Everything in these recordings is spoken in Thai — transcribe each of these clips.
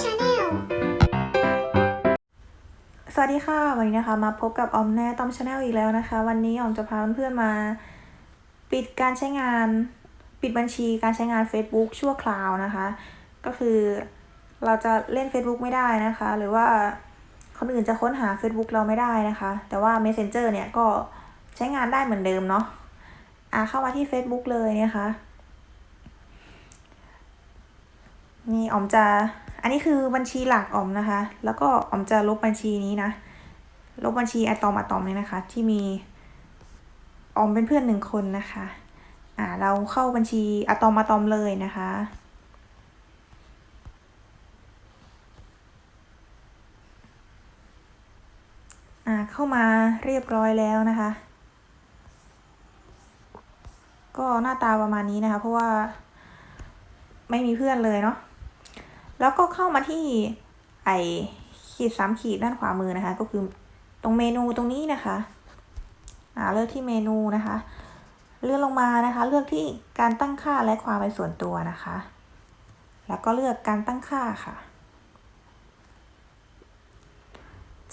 ชาแนลสวัสดีค่ะ วันนี้นะคะมาพบกับออมแน่ต้อมชาแนลอีกแล้วนะคะ วันนี้ออมจะพาเพื่อนๆมา ปิดการใช้งาน ปิดบัญชีการใช้งาน Facebook ชั่วคราวนะคะ ก็คือเราจะเล่น Facebook ไม่ได้นะคะ หรือว่าคนอื่นจะค้นหา Facebook เราไม่ได้นะคะ แต่ว่า Messenger เนี่ยก็ใช้งานได้เหมือนเดิมเนาะอะเข้ามาที่ Facebook เลยนะคะนี่ออมจะ อันนี้คือบัญชีหลักออมนะคะ แล้วก็ออมจะลบบัญชีนี้นะ ลบบัญชีอะตอมอะตอมเลยนะคะ ที่มีออมเป็นเพื่อนหนึ่งคนนะคะ อ่า เราเข้าบัญชีอะตอมอะตอมเลยนะคะ อ่า เข้ามาเรียบร้อยแล้วนะคะ ก็หน้าตาประมาณนี้นะคะ เพราะว่าไม่มีเพื่อนเลยเนาะ แล้วก็เข้ามาที่ไอขีดสามขีดด้านขวามือนะคะ ก็คือตรงเมนูตรงนี้นะคะอ่าเลือกที่เมนูนะคะ เลื่อนลงมานะคะ เลือกที่การตั้งค่าและความเป็นส่วนตัวนะคะ แล้วก็เลือกการตั้งค่าค่ะ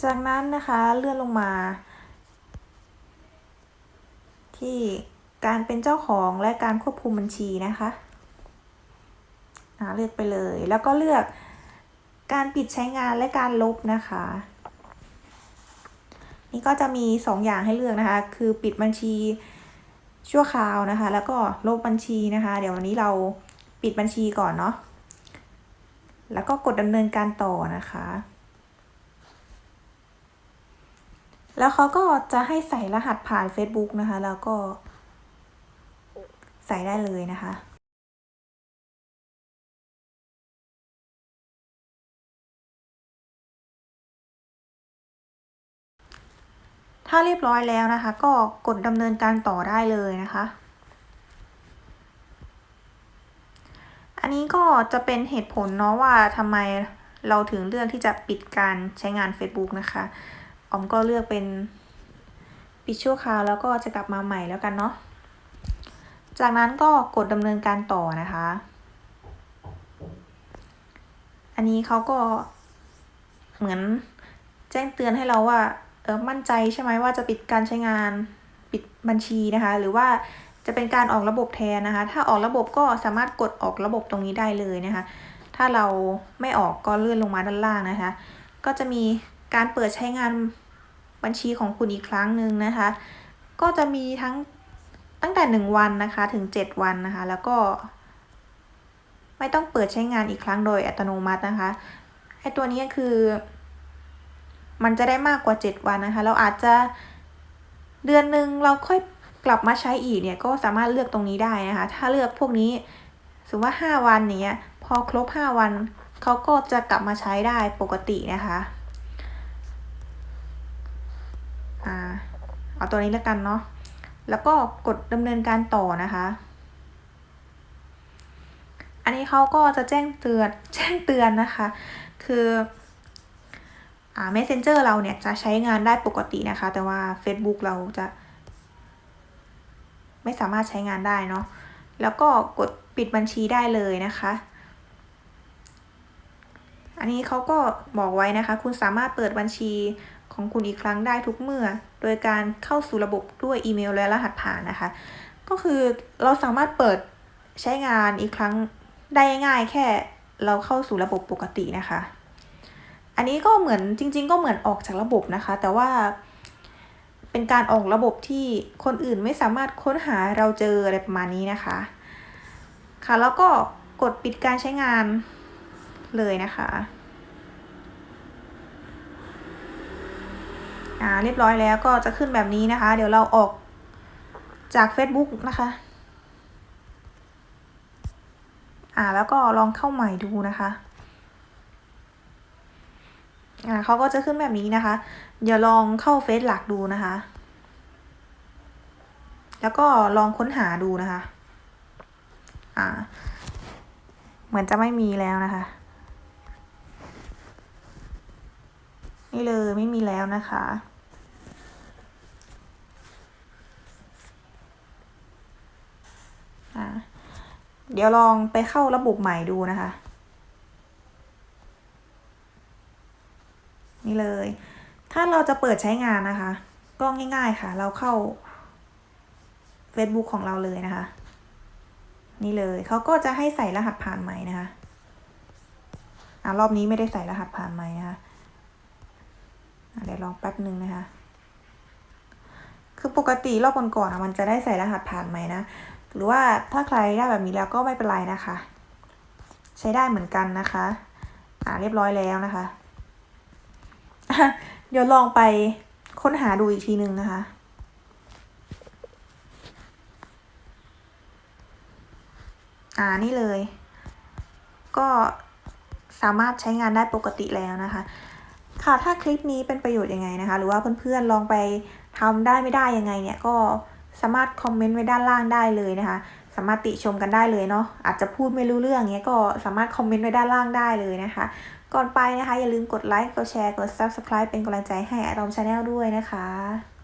จากนั้นนะคะเลื่อนลงมา ที่การเป็นเจ้าของและการควบคุมบัญชีนะคะ เลือกไปเลย แล้วก็เลือกการปิดใช้งานและการลบนะคะ นี่ก็จะมีสองอย่างให้เลือกนะคะ คือปิดบัญชีชั่วคราวนะคะ แล้วก็ลบบัญชีนะคะ เดี๋ยววันนี้เราปิดบัญชีก่อนเนาะ แล้วก็กดดำเนินการต่อนะคะ แล้วเขาก็จะให้ใส่รหัสผ่าน Facebook นะคะ แล้วก็ใส่ได้เลยนะคะ ถ้าเรียบร้อยแล้วนะคะ ก็กดดำเนินการต่อได้เลยนะคะ อันนี้ก็จะเป็นเหตุผลเนาะว่าทำไมเราถึงเลือกที่จะปิดการใช้งาน Facebook นะคะออมก็เลือกเป็นปิดชั่วคราวแล้วก็จะกลับมาใหม่แล้วกันเนาะ จากนั้นก็กดดำเนินการต่อนะคะ อันนี้เขาก็เหมือนแจ้งเตือนให้เราว่า มั่นใจใช่ไหมว่าจะปิดการใช้งานปิดบัญชีนะคะ หรือว่าจะเป็นการออกระบบแทนนะคะ ถ้าออกระบบก็สามารถกดออกระบบตรงนี้ได้เลยนะคะ ถ้าเราไม่ออกก็เลื่อนลงมาด้านล่างนะคะ ก็จะมีการเปิดใช้งานบัญชีของคุณอีกครั้งหนึ่งนะคะ ก็จะมีทั้งตั้งแต่หนึ่งวันนะคะถึงเจ็ดวันนะคะ แล้วก็ ไม่ต้องเปิดใช้งานอีกครั้งโดยอัตโนมัตินะคะไอตัวนี้คือ มันจะได้มากกว่า 7 วันนะคะ เราอาจจะเดือนหนึ่งเราค่อยกลับมาใช้อีกเนี่ยก็สามารถเลือกตรงนี้ได้นะคะ ถ้าเลือกพวกนี้สมมติว่า 5 วันเนี้ยพอครบ 5 วันเขาก็จะกลับมาใช้ได้ปกตินะคะอ่าเอาตัวนี้แล้วกันเนาะแล้วก็กดดำเนินการต่อนะคะ อันนี้เขาก็จะแจ้งเตือนแจ้งเตือนนะคะ คือ Messenger เราเนี่ยจะใช้งานได้ปกตินะคะ แต่ว่า Facebook เราจะ ไม่สามารถใช้งานได้เนาะแล้วก็กดปิดบัญชีได้เลยนะคะ อันนี้เขาก็บอกไว้นะคะ คุณสามารถเปิดบัญชีของคุณอีกครั้งได้ทุกเมื่อ โดยการเข้าสู่ระบบด้วยอีเมลและรหัสผ่านนะคะ ก็คือเราสามารถเปิดใช้งานอีกครั้งได้ง่ายแค่เราเข้าสู่ระบบปกตินะคะ อันนี้ก็เหมือนจริง ๆ ก็เหมือนออกจากระบบนะคะ แต่ว่าเป็นการออกระบบที่คนอื่นไม่สามารถค้นหาเราเจออะไรประมาณนี้นะคะ ค่ะแล้วก็กดปิดการใช้งานเลยนะคะอ่าเรียบร้อยแล้วก็จะขึ้นแบบนี้นะคะ เดี๋ยวเราออกจาก Facebook นะคะ อ่าแล้วก็ลองเข้าใหม่ดูนะคะ อ่าเขาก็จะขึ้นแบบนี้นะคะ เดี๋ยวลองเข้าเฟซหลักดูนะคะ แล้วก็ลองค้นหาดูนะคะ อ่า เหมือนจะไม่มีแล้วนะคะ นี่เลยไม่มีแล้วนะคะอ่าเดี๋ยวลองไปเข้าระบบใหม่ดูนะคะ นี่เลย ถ้าเราจะเปิดใช้งานนะคะ ก็ง่ายๆค่ะ เราเข้า Facebook ของเราเลยนะคะ นี่เลยเขาก็จะให้ใส่รหัสผ่านใหม่นะคะอ่ารอบนี้ไม่ได้ใส่รหัสผ่านใหม่นะคะอะเดี๋ยวลองแป๊บหนึ่งนะคะ คือปกติรอบก่อนๆอะมันจะได้ใส่รหัสผ่านใหม่นะ หรือว่าถ้าใครได้แบบนี้แล้วก็ไม่เป็นไรนะคะ ใช้ได้เหมือนกันนะคะ อ่าเรียบร้อยแล้วนะคะ เดี๋ยวลองไปค้นหาดูอีกทีหนึ่งนะคะ อ่านี่เลย ก็สามารถใช้งานได้ปกติแล้วนะคะ ค่ะถ้าคลิปนี้เป็นประโยชน์ยังไงนะคะ หรือว่าเพื่อนๆลองไปทำได้ไม่ได้ยังไงเนี่ยก็สามารถคอมเมนต์ไว้ด้านล่างได้เลยนะคะามารถติชมกันได้เลยเนาะอาจจะพูดไม่รู้เรื่องเงี้ยก็สามารถคอมเมนต์ไว้ด้านล่างได้เลยนะคะ ก่อนไปนะคะ อย่าลืมกดไลค์กดแชร์กด subscribe เป็นกำลังใจให้อารมณ์ชาแนลด้วยนะคะ